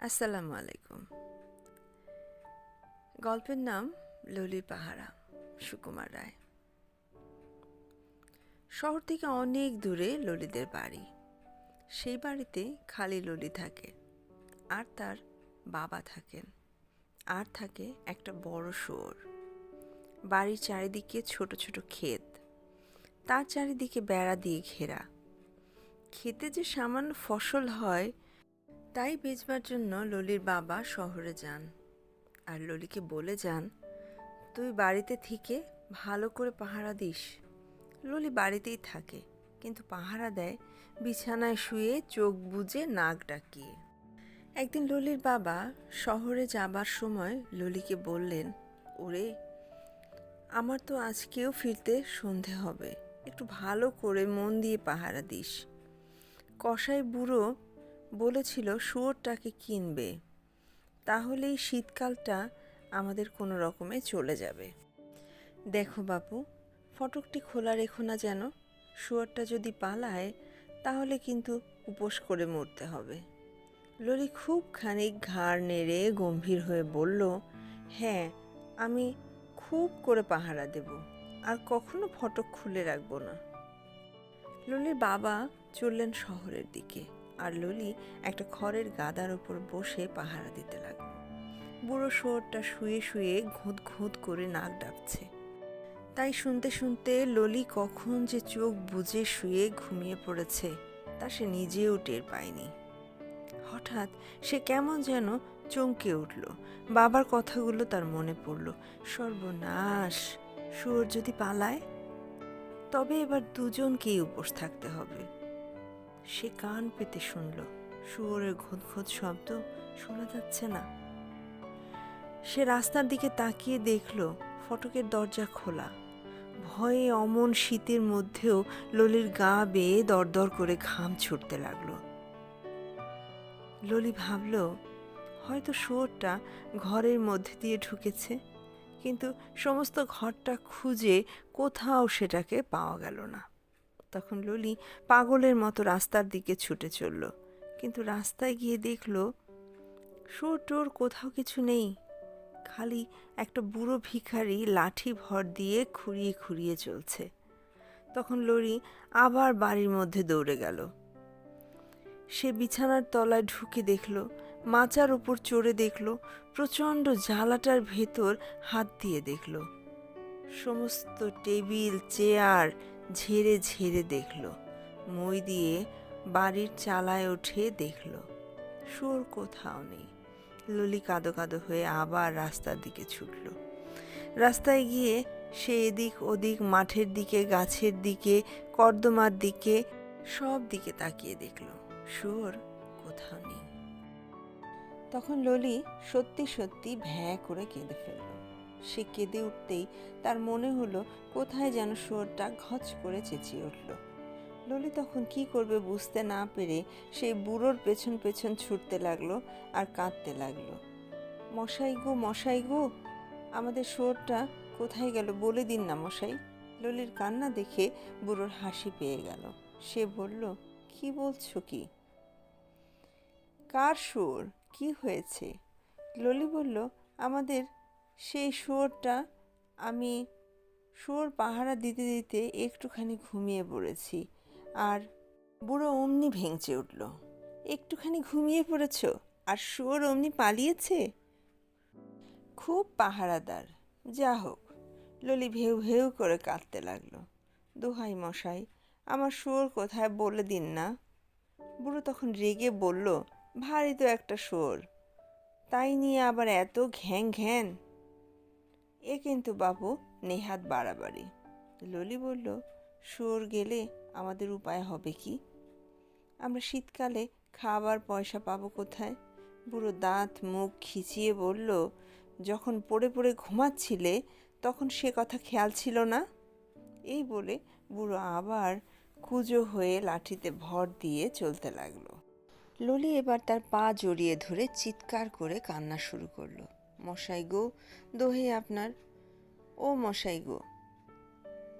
আসসালামু আলাইকুম। গল্পের নাম ললি পাহারা, সুকুমার রায়। শহর থেকে অনেক দূরে ললিদের বাড়ি। সেই বাড়িতে খালি ললি থাকে, আর তার বাবা থাকেন, আর থাকে একটা বড় শোর বাড়ির চারিদিকে ছোট ছোট ক্ষেত, তার চারিদিকে বেড়া দিয়ে ঘেরা। খেতে যে সামান্য ফসল হয় তাই বেচবার জন্য ললির বাবা শহরে যান। আর ললিকে বলে যান, তুই বাড়িতে থেকে ভালো করে পাহারা দিস। ললি বাড়িতেই থাকে, কিন্তু পাহারা দেয় বিছানায় শুয়ে চোখ বুজে নাক ডাকিয়ে। একদিন ললির বাবা শহরে যাবার সময় ললিকে বললেন, ওরে, আমার তো আজকেও ফিরতে সন্ধে হবে। একটু ভালো করে মন দিয়ে পাহারা দিস। কসাই বুড়ো বলেছিল, শুয়োরটাকে কিনবে, তাহলেই শীতকালটা আমাদের কোনো রকমে চলে যাবে। দেখো বাপু, ফটকটি খোলা রেখো না যেন। শুয়োরটা যদি পালায়, তাহলে কিন্তু উপোস করে মরতে হবে। ললি খুব খানিক ঘাড় নেড়ে গম্ভীর হয়ে বলল হ্যাঁ আমি খুব করে পাহারা দেব, আর কখনো ফটক খুলে রাখব না। ললির বাবা চললেন শহরের দিকে। আর ললি একটা খড়ের গাদার উপর বসে পাহারা দিতে লাগল। বুড়ো শোরটা শুয়ে শুয়ে ঘুঁত ঘুঁত করে নাক ডাকছে। তাই শুনতে শুনতে ললি কখন যে চোখ বুজে শুয়ে ঘুমিয়ে পড়েছে তা সে নিজেও টের পায়নি। হঠাৎ সে কেমন যেন চমকে উঠল। বাবার কথাগুলো তার মনে পড়ল। সর্বনাশ, শুয়োর যদি পালায়, তবে এবার দুজনকেই উপোস থাকতে হবে। সে কান পেতে শুনল। শুয়োরের ঘোদ শব্দ শোনা যাচ্ছে না। সে রাস্তার দিকে তাকিয়ে দেখল ফটকের দরজা খোলা। ভয়ে অমন শীতের মধ্যেও ললির গা বেয়ে দরদর করে ঘাম ছুটতে লাগল। ললি ভাবল, হয়তো শুয়োরটা ঘরের মধ্যে দিয়ে ঢুকেছে, কিন্তু সমস্ত ঘরটা খুঁজে কোথাও সেটাকে পাওয়া গেল না। তখন ললি পাগলের মতো রাস্তার দিকে ছুটে চলল। কিন্তু রাস্তায় গিয়ে দেখল, শোর টোর, কোথাও কিছু নেই। খালি একটা বুড়ো ভিখারি লাঠি ভর দিয়ে খুঁড়িয়ে খুঁড়িয়ে চলছে। তখন লরি আবার বাড়ির মধ্যে দৌড়ে গেল। সে বিছানার তলায় ঢুকে দেখল, মাচার উপর চড়ে দেখল, প্রচণ্ড জ্বালাটার ভেতর হাত দিয়ে দেখল। সমস্ত টেবিল, চেয়ার ঝেড়ে ঝেড়ে দেখল। মই দিয়ে বাড়ির চালায় উঠে দেখল। সুর কোথাও নেই। ললি কাঁদো কাদো হয়ে আবার রাস্তার দিকে ছুটল। রাস্তায় গিয়ে সে এদিক ওদিক মাঠের দিকে, গাছের দিকে, কর্দমার দিকে সব দিকে তাকিয়ে দেখল। সুর কোথাও নেই। তখন ললি সত্যি সত্যি ভ্যাঁ করে কেঁদে ফেলল। সে কেঁদে উঠতেই তার মনে হলো কোথায় যেন শুয়োরটা ঘচ করে চেঁচিয়ে উঠল। ললি তখন কি করবে বুঝতে না পেরে সেই বুড়োর পেছন পেছন ছুটতে লাগল আর কাঁদতে লাগল। মশাই গো মশাই গো, আমাদের শুয়োরটা কোথায় গেল বলে দিন না মশাই। ললির কান্না দেখে বুড়োর হাসি পেয়ে গেল। সে বলল, কি বলছো কি? কার সুর? কি হয়েছে? ললি বলল, আমাদের সেই শুয়োরটা আমি শুয়োর পাহারা দিতে দিতে একটুখানি ঘুমিয়ে পড়েছি। আর বুড়ো অমনি ভেঙচে উঠল। একটুখানি ঘুমিয়ে পড়েছ? আর শুয়োর অমনি পালিয়েছে? খুব পাহারাদার। যা হোক। ললি ভেউ ভেউ করে কাঁদতে লাগল। দোহাই মশাই, আমার শুয়োর কোথায় বলে দিন না? বুড়ো তখন রেগে বলল, ভারী তো একটা শুয়োর। তাই নিয়ে আবার এত ঘ্যাং ঘ্যান? এ কিন্তু বাবু নেহাত বাড়াবাড়ি। ললি বলল, শুয়োর গেলে আমাদের উপায় হবে কি? আমরা শীতকালে খাবার পয়সা পাবো কোথায়? বুড়ো দাঁত মুখ খিচিয়ে বলল, যখন পড়ে পড়ে ঘুমাচ্ছিলে, তখন সে কথা খেয়াল ছিল না? এই বলে বুড়ো আবার কুজো হয়ে লাঠিতে ভর দিয়ে চলতে লাগল। ললি এবার তার পা জড়িয়ে ধরে চিৎকার করে কান্না শুরু করল। মশাই গো, দোহে আপনার। ও মশাই গো,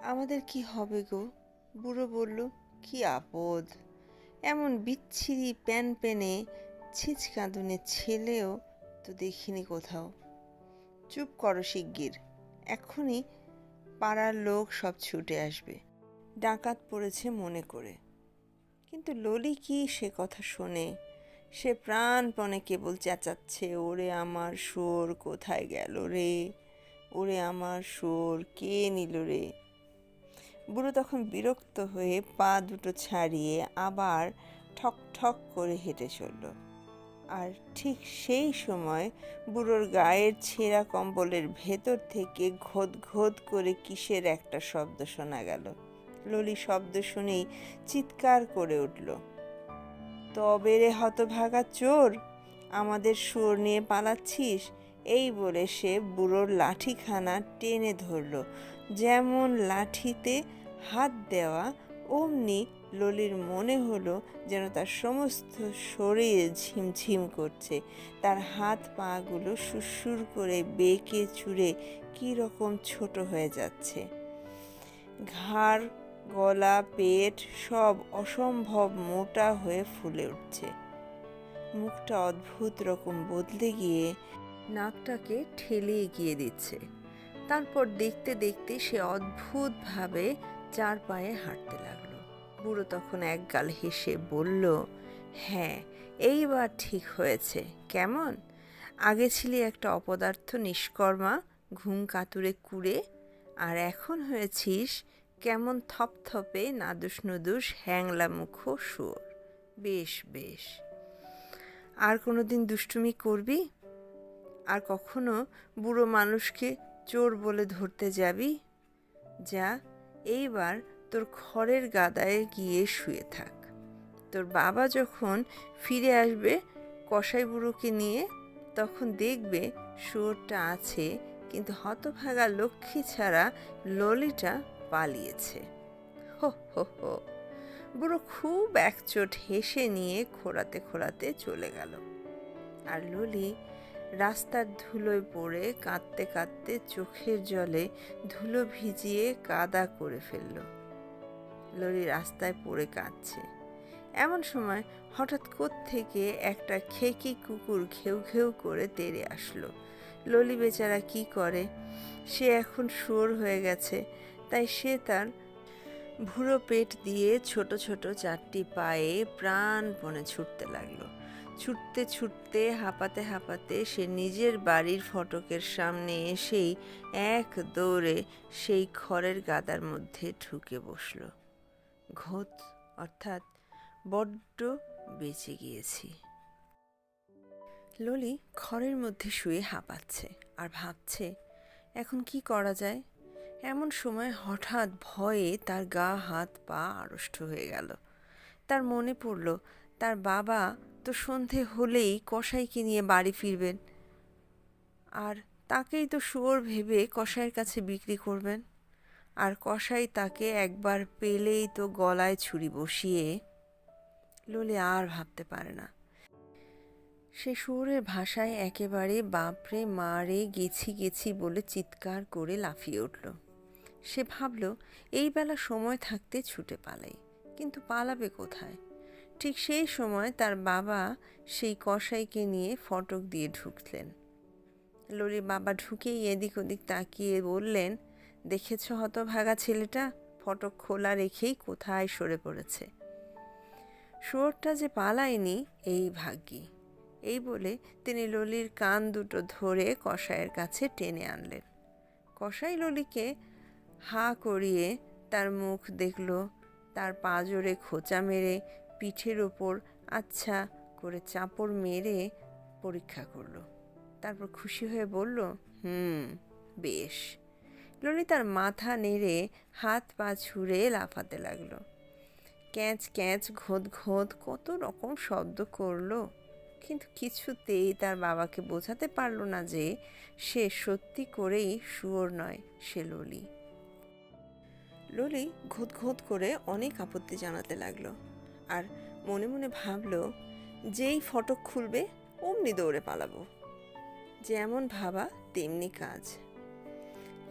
আমাদের কি হবে গো? বুড়ো বলল, কি আপদ। এমন বিচ্ছিরি প্যান পেনে ছিচকাঁদুনের ছেলেও তো দেখিনি কোথাও। চুপ করো শিগগির, এখনই পাড়ার লোক সব ছুটে আসবে। ডাকাত পড়েছে মনে করে। কিন্তু ললি কি সে কথা শোনে। সে প্রাণপণে কেবল চেঁচাচ্ছে, ওরে আমার সুর কোথায় গেল রে? ওরে আমার সুর কে নিল রে? বুড়ো তখন বিরক্ত হয়ে পা দুটো ছাড়িয়ে আবার ঠক ঠক করে হেঁটে চলল। আর ঠিক সেই সময় বুড়োর গায়ের ছেঁড়া কম্বলের ভেতর থেকে ঘোদ ঘোদ করে কিসের একটা শব্দ শোনা গেল। ললি শব্দ শুনেই চিৎকার করে উঠল। তবে রে হতভাগা চোর, আমাদের সুর নিয়ে পালাচ্ছিস? এই বলে সে বুড়োর লাঠিখানা টেনে ধরল। যেমন লাঠিতে হাত দেওয়া, অমনি ললির মনে হলো যেন তার সমস্ত শরীর ঝিমঝিম করছে। তার হাত পাগুলো সুরসুর করে বেঁকে চুড়ে কী রকম ছোট হয়ে যাচ্ছে। ঘাড় গলা, পেট সব অসম্ভব মোটা হয়ে ফুলে উঠছে। মুখটা অদ্ভুত রকম বদলে গিয়ে নাকটাকে ঠেলে এগিয়ে দিচ্ছে। তারপর দেখতে দেখতে সে অদ্ভুতভাবে চার পায়ে হাঁটতে লাগল। বুড়ো তখন এক গাল হেসে বলল হ্যাঁ এইবার ঠিক হয়েছে। কেমন? আগে ছিলি একটা অপদার্থ নিষ্কর্মা, ঘুম কাতুরে কুড়ে, আর এখন হয়েছিস কেমন থপথপে নাদুস নুদুস হ্যাংলা মুখ সুর। বেশ বেশ। আর কোনো দিন দুষ্টুমি করবি? আর কখনো বুড়ো মানুষকে চোর বলে ধরতে যাবি? যা, এইবার তোর খড়ের গাদায় গিয়ে শুয়ে থাক। তোর বাবা যখন ফিরে আসবে কসাই বুড়োকে নিয়ে, তখন দেখবে শুয়োরটা আছে, কিন্তু হতভাগা লক্ষ্মী ছাড়া ললিটা পালিয়েছে। হো হো হো। বুড়ো খুব একচোট হেসে নিয়ে খোঁড়াতে খোঁড়াতে চলে গেল। আর ললি রাস্তার ধুলোয় পড়ে কাঁদতে কাঁদতে চোখের জলে ধুলো ভিজিয়ে কাদা করে ফেলল। ললি রাস্তায় পড়ে কাঁদছে। এমন সময় হঠাৎ থেকে একটা খেকি কুকুর ঘেউ ঘেউ করে তেড়ে আসলো। ললি বেচারা কি করে? সে এখন সুর হয়ে গেছে। তাই সে তার ভুরো পেট দিয়ে ছোট ছোট চারটি পায়ে প্রাণপণে ছুটতে লাগল। ছুটতে ছুটতে, হাঁপাতে হাঁপাতে সে নিজের বাড়ির ফটকের সামনে এসেই এক দৌড়ে সেই খড়ের গাদার মধ্যে ঢুকে বসল। ঘোত, অর্থাৎ বড্ড বেঁচে গিয়েছি। ললি খড়ের মধ্যে শুয়ে হাঁপাচ্ছে আর ভাবছে, এখন কি করা যায়? এমন সময় হঠাৎ ভয়ে তার গা, হাত, পা আড়ষ্ট হয়ে গেল। তার মনে পড়ল, তার বাবা তো সন্ধে হলেই কসাইকে নিয়ে বাড়ি ফিরবেন। আর তাকেই তো শুয়োর ভেবে কসাইয়ের কাছে বিক্রি করবেন। আর কসাই তাকে একবার পেলেই তো গলায় ছুরি বসিয়ে লোলে আর ভাবতে পারে না। সে শুয়োরের ভাষায় একেবারে বাপরে মারে গেছি গেছি বলে চিৎকার করে লাফিয়ে উঠল। সে ভাবল, এই বেলা সময় থাকতে ছুটে পালাই, কিন্তু পালাবে কোথায়? ঠিক সেই সময় তার বাবা সেই কসাইকে নিয়ে ফটক দিয়ে ঢুকলেন। লরির বাবা ঢুকেই এদিক ওদিক তাকিয়ে বললেন, দেখেছ হতভাগা ছেলেটা? ফটক খোলা রেখেই কোথায় সরে পড়েছে? শুয়োরটা যে পালায়নি, এই ভাগ্যি। এই বলে তিনি ললির কান দুটো ধরে কসাইয়ের কাছে টেনে আনলেন। কসাই ললিকে হা করিয়ে তার মুখ দেখল, তার পা জোরে খোঁচা মেরে পিঠের ওপর আচ্ছা করে চাপড় মেরে পরীক্ষা করল। তারপর খুশি হয়ে বলল, হুম, বেশ। ললি তার মাথা নেড়ে হাত পা ছুঁড়ে লাফাতে লাগল। ক্যাঁচ ক্যাঁচ ঘোদ ঘোদ কত রকম শব্দ করল। কিন্তু কিছুতেই তার বাবাকে বোঝাতে পারল না যে সে সত্যি করেই শুয়োর নয়, সে ললি। ললি ঘোদ ঘোদ করে অনেক আপত্তি জানাতে লাগল আর মনে মনে ভাবলো, যেই ফটক খুলবে, অমনি দৌড়ে পালাবো। যেমন ভাবা, তেমনি কাজ।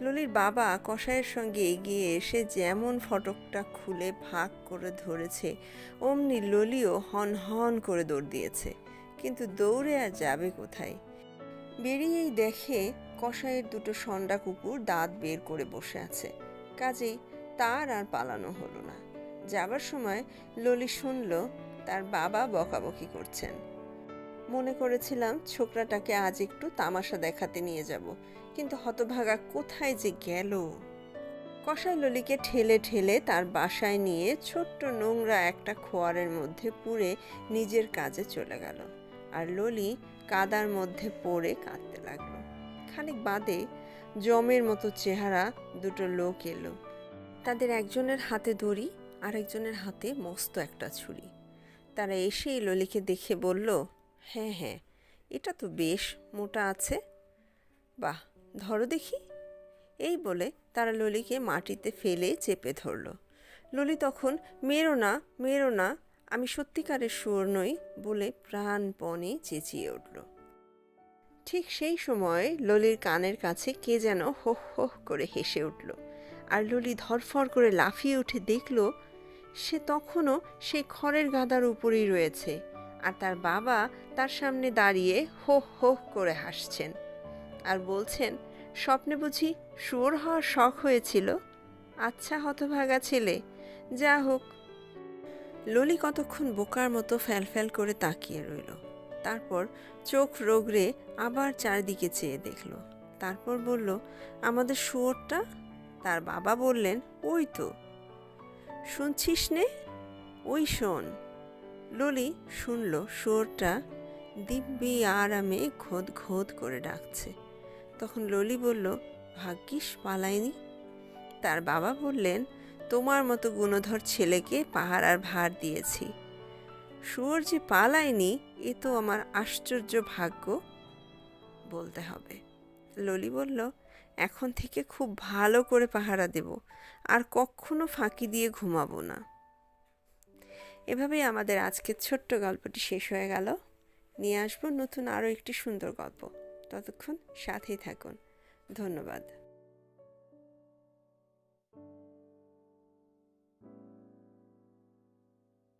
ললির বাবা কষায়ের সঙ্গে এগিয়ে এসে যেমন ফটকটা খুলে ভাগ করে ধরেছে, অমনি ললিও হন হন করে দৌড় দিয়েছে। কিন্তু দৌড়ে আর যাবে কোথায়? বেরিয়েই দেখে কসাইয়ের দুটো সন্ডা কুকুর দাঁত বের করে বসে আছে। কাজেই তার আর পালানো হলো না। যাবার সময় ললি শুনল, তার বাবা বকাবকি করছেন। মনে করেছিলাম ছোকরাটাকে আজ একটু তামাশা দেখাতে নিয়ে যাব, কিন্তু হতভাগা কোথায় যে গেল? কষাই ললিকে ঠেলে ঠেলে তার বাসায় নিয়ে ছোট্ট নোংরা একটা খোয়ারের মধ্যে পুড়ে নিজের কাজে চলে গেল। আর ললি কাদার মধ্যে পড়ে কাঁদতে লাগল। খানিক বাদে জমের মতো চেহারা দুটো লোক এলো। তাদের একজনের হাতে দড়ি, আরেকজনের হাতে মস্ত একটা ছুরি। তারা এসেই ললিকে দেখে বলল হ্যাঁ হ্যাঁ এটা তো বেশ মোটা আছে। বাহ, ধরো দেখি। এই বলে তারা ললিকে মাটিতে ফেলে চেপে ধরল। ললি তখন, মেরো না মেরো না, আমি সত্যিকারের সুর নই বলে প্রাণপণে চেঁচিয়ে উঠল। ঠিক সেই সময় ললির কানের কাছে কে যেন হো হো করে হেসে উঠল। আর ললি ধরফর করে লাফিয়ে উঠে দেখল, সে তখনও সেই খড়ের গাদার উপরেই রয়েছে আর তার বাবা তার সামনে দাঁড়িয়ে হো হো করে হাসছেন আর বলছেন, স্বপ্নে বুঝি শুয়োর হওয়ার শখ হয়েছিল? আচ্ছা হতভাগা ছেলে, যা হোক। ললি কতক্ষণ বোকার মতো ফ্যালফ্যাল করে তাকিয়ে রইল। তারপর চোখ রোগড়ে আবার চারিদিকে চেয়ে দেখল। তারপর বলল, আমাদের শুয়োরটা তার বাবা বললেন, ওই তো। শুনছিস নে? ওই শোন। ললি শুনল, শুয়োরটা দিব্যি আরামে খোদ খোদ করে ডাকছে। তখন ললি বলল, ভাগ্যিস, পালায়নি? তার বাবা বললেন, তোমার মতো গুণধর ছেলেকে পাহারার ভার দিয়েছি। শুয়োর যে পালায়নি, এ তো আমার আশ্চর্য ভাগ্য। বলতে হবে। ললি বলল, এখন থেকে খুব ভালো করে পাহারা দেব, আর কখনো ফাঁকি দিয়ে ঘুমাবো না। এভাবেই আমাদের আজকের ছোট্ট গল্পটি শেষ হয়ে গেল। নিয়ে আসব নতুন আরও একটি সুন্দর গল্প। ততক্ষণ সাথেই থাকুন। ধন্যবাদ।